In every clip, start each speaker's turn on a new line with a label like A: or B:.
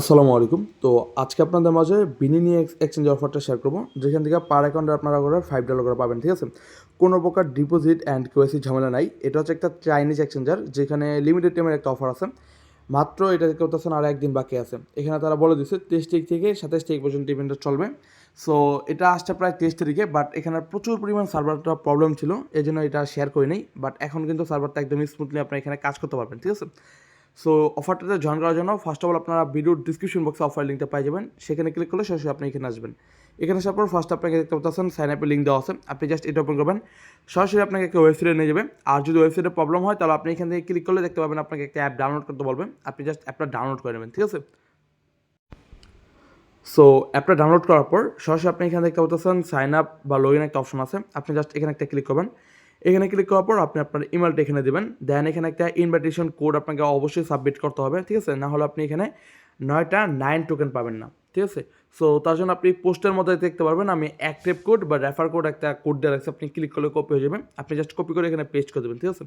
A: আসসালামু আলাইকুম। তো আজকে আপনাদের মাঝে বিনিনি এক্সচেঞ্জ অফারটা শেয়ার করব। যেখান থেকে পার অ্যাকাউন্টে আপনারা করে ফাইভ ডলার করে পাবেন, ঠিক আছে? কোনো প্রকার ডিপোজিট অ্যান্ড কেওয়াইসি ঝামেলা নাই। এটা হচ্ছে একটা চাইনিজ এক্সচেঞ্জার যেখানে লিমিটেড টাইমের একটা অফার আছে। মাত্র এটা করতেছেন আর একদিন বাকি আছে। এখানে তারা বলে দিচ্ছে তেইশ তারিখ থেকে সাতাশ তারিখ পর্যন্ত ইভেন্টটা চলবে। সো এটা আসছে প্রায় তেইশ তারিখে বাট এখানে প্রচুর পরিমাণ সার্ভারটা প্রবলেম ছিল। এই জন্য এটা শেয়ার করি নাই বাট এখন কিন্তু সার্ভারটা একদমই স্মুথলি আপনারা এখানে কাজ করতে পারবেন, ঠিক আছে? সো অফারটাতে জয়েন করার জন্য ফার্স্ট অফ অল আপনারা ভিডিওর ডিসক্রিপশন বক্সে অফার লিঙ্কটা পাই যাবেন। সেখানে ক্লিক করলে সরাসরি আপনি এখানে আসবেন। এখানে আসার পর ফার্স্ট আপনাকে দেখতে পাচ্ছেন সাইন আপের লিঙ্ক দেওয়া আছে। আপনি জাস্ট এটা ওপেন করবেন। সরাসরি আপনাকে একটা ওয়েবসাইটে নিয়ে যাবে। আর যদি ওয়েবসাইটে প্রবলেম হয়, তাহলে আপনি এখান থেকে ক্লিক করলে দেখতে পাবেন আপনাকে একটা অ্যাপ ডাউনলোড করতে বলবেন আপনি জাস্ট অ্যাপটা ডাউনলোড করে নেবেন, ঠিক আছে? সো অ্যাপটা ডাউনলোড করার পর সরাসরি আপনি এখানে দেখতে পাচ্ছেন সাইন আপ বা লগ ইন একটা অপশন আছে। আপনি জাস্ট এখানে একটা ক্লিক করবেন। এখানে ক্লিক করার পর আপনি আপনার ইমেলটা এখানে দেবেন। দেন এখানে একটা ইনভাইটেশন কোড আপনাকে অবশ্যই সাবমিট করতে হবে, ঠিক আছে? না হলে আপনি এখানে নয়টা নাইন টোকেন পাবেন না, ঠিক আছে? সো তার জন্য আপনি পোস্টের মধ্যে দেখতে পারবেন আমি অ্যাক্টিভ কোড বা রেফার কোড একটা কোড দেওয়া রাখছি আপনি ক্লিক করলে কপি হয়ে যাবে। আপনি জাস্ট কপি করে এখানে পেস্ট করে দেবেন, ঠিক আছে?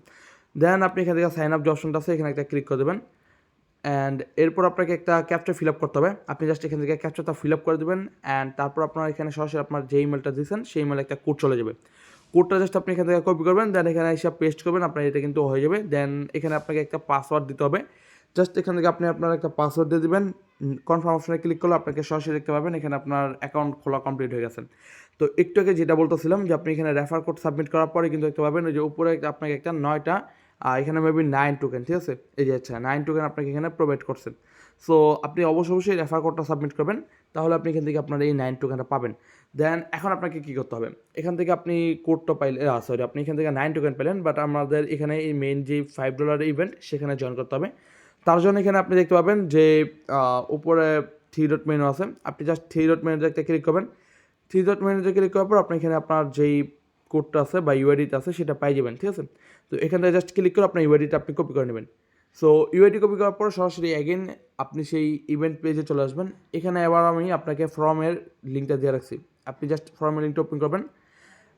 A: দেন আপনি এখান থেকে সাইন আপ যে অপশনটা আছে, এখানে একটা ক্লিক করে দেবেন। অ্যান্ড এরপর আপনাকে একটা ক্যাপচার ফিল আপ করতে হবে। আপনি জাস্ট এখান থেকে ক্যাপচারটা ফিল আপ করে দেবেন। অ্যান্ড তারপর আপনার এখানে সরাসরি আপনার যে ইমেলটা দিয়েছেন, সেই ইমেলে একটা কোড চলে যাবে। কোডটা জাস্ট আপনি এখান থেকে কপি করবেন দেন এখানে এসে পেস্ট করবেন, আপনার এটা কিন্তু হয়ে যাবে। দেন এখানে আপনাকে একটা পাসওয়ার্ড দিতে হবে। জাস্ট এখান থেকে আপনি আপনার একটা পাসওয়ার্ড দিয়ে দেবেন। কনফার্ম অপশনে ক্লিক করলে আপনাকে সরাসরি দেখতে পাবেন, এখানে আপনার অ্যাকাউন্ট খোলা কমপ্লিট হয়ে গেছে। তো একটু আগে যেটা বলতেছিলাম যে, আপনি এখানে রেফার কোড সাবমিট করার পরে কিন্তু দেখতে পাবেন ওই যে উপরে আপনাকে একটা নয়টা আর এখানে মেবি নাইন টোকেন ঠিক আছে? এই যে আচ্ছা নাইন টোকেন আপনাকে এখানে প্রোভাইড করছেন সো আপনি অবশ্যই অবশ্যই রেফার কোডটা সাবমিট করবেন, তাহলে আপনি এখান থেকে আপনার এই নাইন টোকেনটা পাবেন। দেন এখন আপনাকে কী করতে হবে? এখান থেকে আপনি কোডটা পাইলে সরি আপনি এখান থেকে নাইন টোকেন পেলেন বাট আমাদের এখানে এই মেইন যে ফাইভ ডলার ইভেন্ট সেখানে জয়েন করতে হবে। তার জন্য এখানে আপনি দেখতে পাবেন যে উপরে থ্রি ডট মেনু আছে। আপনি জাস্ট থ্রি ডট মেনুতে একটা ক্লিক করবেন। থ্রি ডট মেনুতে ক্লিক করার পর আপনি এখানে আপনার যেই কোডটা আছে বা ইউআইডিটা আছে, সেটা পাই যাবেন, ঠিক আছে? তো এখান থেকে জাস্ট ক্লিক করে আপনার ইউআইডিটা আপনি কপি করে নেবেন। সো ইউআইডি কপি করার পর সরাসরি অ্যাগেন আপনি সেই ইভেন্ট পেজে চলে আসবেন। এখানে এবার আমি আপনাকে ফর্মের লিঙ্কটা দিয়ে রাখছি। আপনি জাস্ট ফর্মের লিঙ্কটা ওপেন করবেন।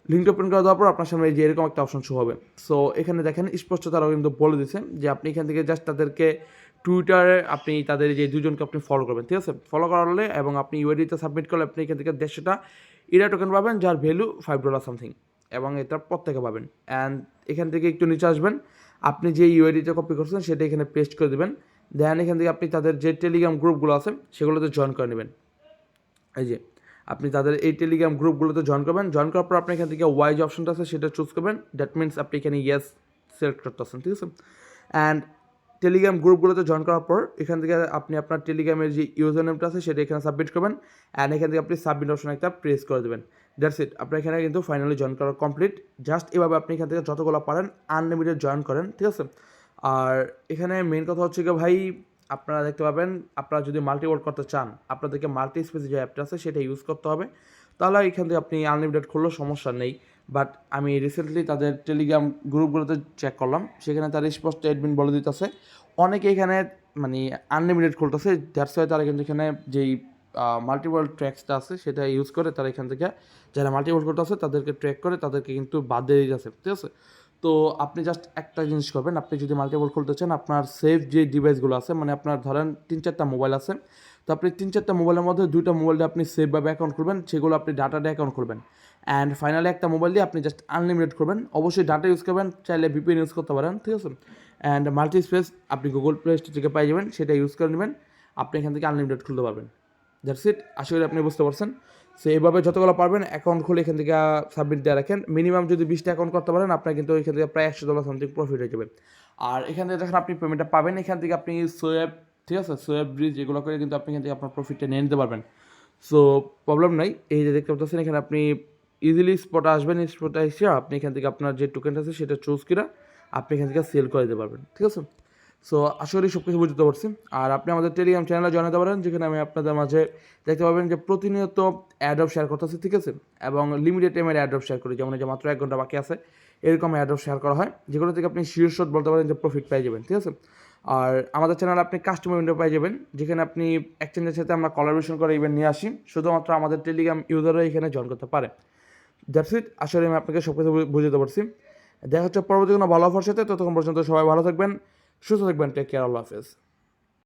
A: লিঙ্কটা ওপেন করে দেওয়ার পর আপনার সামনে যে এরকম একটা অপশন শো হবে। সো এখানে দেখেন স্পষ্ট তারাও কিন্তু বলে দিচ্ছে যে আপনি এখান থেকে জাস্ট তাদেরকে টুইটারে আপনি তাদের যে দুজনকে আপনি ফলো করবেন, ঠিক আছে? ফলো করালে এবং আপনি ইউআইডিতে সাবমিট করলে আপনি এখান থেকে দেড়শোটা ইরা টোকেন পাবেন, যার ভ্যালু ফাইভ ডলার সামথিং এবং এটা প্রত্যেকে পাবেন। অ্যান্ড এখান থেকে একটু নিচে আসবেন। আপনি যে ইউআইডিটা কপি করছেন, সেটা এখানে পেস্ট করে দেবেন। দেন এখান থেকে আপনি তাদের যে টেলিগ্রাম গ্রুপগুলো আছে, সেগুলোতে জয়েন করে নেবেন। এই যে, আপনি তাদের এই টেলিগ্রাম গ্রুপগুলোতে জয়েন করবেন। জয়েন করার পর আপনি এখান থেকে ওয়াই যে অপশনটা আছে, সেটা চুজ করবেন। দ্যাট মিনস আপনি এখানে ইয়েস সিলেক্ট করতেছেন, ঠিক আছে? অ্যান্ড টেলিগ্রাম গ্রুপগুলোতে জয়েন করার পর, এখান থেকে আপনি আপনার টেলিগ্রামের যে ইউজার নেমটা আছে, সেটা এখানে সাবমিট করবেন। অ্যান্ড এখান থেকে আপনি সাবমিট অপশন একটা প্রেস করে দেবেন। That's it. আপনার এখানে কিন্তু ফাইনালি জয়েন করা কমপ্লিট জাস্ট এভাবে আপনি এখান থেকে যতগুলো পারেন আনলিমিটেড জয়েন করেন, ঠিক আছে? আর এখানে মেন কথা হচ্ছে কি ভাই, আপনারা দেখতে পাবেন, আপনারা যদি মাল্টি ওয়ার্ড করতে চান, আপনাদেরকে মাল্টি স্পেসে যে অ্যাপটা আছে সেটা ইউজ করতে হবে। তাহলে এখান থেকে আপনি আনলিমিটেড খুললেও সমস্যা নেই। বাট আমি রিসেন্টলি তাদের টেলিগ্রাম গ্রুপগুলোতে চেক করলাম। সেখানে তার স্পষ্ট অ্যাডমিন বলে দিতেছে। অনেকে এখানে মানে আনলিমিটেড খুলতেছে। দ্যাটস ওয়াই তারা কিন্তু এখানে যেই মাল্টিপল ট্র্যাক্সটা আছে, সেটা ইউজ করে তারা এখান থেকে যারা মাল্টিপল করতেছে তাদেরকে ট্র্যাক করে, তাদেরকে কিন্তু বাদ দিয়ে দিতেছে ঠিক আছে? তো আপনি জাস্ট একটা জিনিস করবেন, আপনি যদি মাল্টিপল খুলতে চান, আপনার সেফ যে ডিভাইসগুলো আছে মানে আপনার ধরেন তিন চারটা মোবাইল আছে, তো আপনি তিন চারটা মোবাইলের মধ্যে দুইটা মোবাইল আপনি সেফভাবে অ্যাকাউন্ট খুলবেন, সেগুলো আপনি ডাটা দিয়ে অ্যাকাউন্ট খুলবেন। অ্যান্ড ফাইনালি একটা মোবাইল দিয়ে আপনি জাস্ট আনলিমিটেড করবেন, অবশ্যই ডাটা ইউজ করবেন, চাইলে ভিপিএন ইউজ করতে পারেন, ঠিক আছে? অ্যান্ড মাল্টি স্পেস আপনি গুগল প্লে স্টোর থেকে পাই যাবেন, সেটা ইউজ করে নেবেন, আপনি এখান থেকে আনলিমিটেড খুলতে পারবেন। That's it. আশা করি আপনি বুঝতে পারছেন। সো এইভাবে যতগুলো পারবেন অ্যাকাউন্ট খুলে এখান থেকে সাবমিট দিয়ে রাখেন। মিনিমাম যদি বিশটা অ্যাকাউন্ট করতে পারেন, আপনার কিন্তু এখান থেকে প্রায় একশো ডলার সামথিং প্রফিট হয়ে যাবে। আর এখান থেকে যখন আপনি পেমেন্টটা পাবেন, এখান থেকে আপনি সোয়েব ঠিক আছে? সোয়েব ব্রিজ এগুলো করে কিন্তু আপনি এখান থেকে আপনার প্রফিটটা নিয়ে নিতে পারবেন। সো প্রবলেম নাই। এই যে দেখতে পাচ্ছেন, এখানে আপনি ইজিলি স্পটে আসবেন। স্পটে এসে আপনি এখান থেকে আপনার যে টোকেনটা আছে, সেটা চুজ করে আপনি এখান থেকে সেল করে দিতে পারবেন। ঠিক আছে? সো আশা করি সব কিছু বুঝতে পারছি। আর আপনি আমাদের টেলিগ্রাম চ্যানেলে জানাতে পারেন, যেখানে আমি আপনাদের মাঝে দেখতে পাবেন যে প্রতিনিয়ত অ্যাড অফ শেয়ার করতেছি, ঠিক আছে? এবং লিমিটেড টাইমের অ্যাড অফ শেয়ার করি, যেমন যে মাত্র এক ঘণ্টা বাকি আছে, এরকম অ্যাড অফ শেয়ার করা হয়, যেগুলো থেকে আপনি শট বলতে পারেন যে প্রফিট পেয়ে যাবেন, ঠিক আছে? আর আমাদের চ্যানেলে আপনি কাস্টমার উইন্ডো পেয়ে যাবেন, যেখানে আপনি এক্সচেঞ্জের সাথে আমরা কলাবোরেশন করে ইভেন্ট নিয়ে আসি, শুধুমাত্র আমাদের টেলিগ্রাম ইউজাররা এখানে জয়েন করতে পারে। দ্যাটস ইট আসলে আমি আপনাকে সব কিছু বুঝাতে পারছি। দেখা হচ্ছে পরবর্তী কোনো ভালো অফার সাথে, ততক্ষণ পর্যন্ত সবাই ভালো থাকবেন। সুস্থ থাকবেন টেক কেয়ার আল্লাহ হাফেজ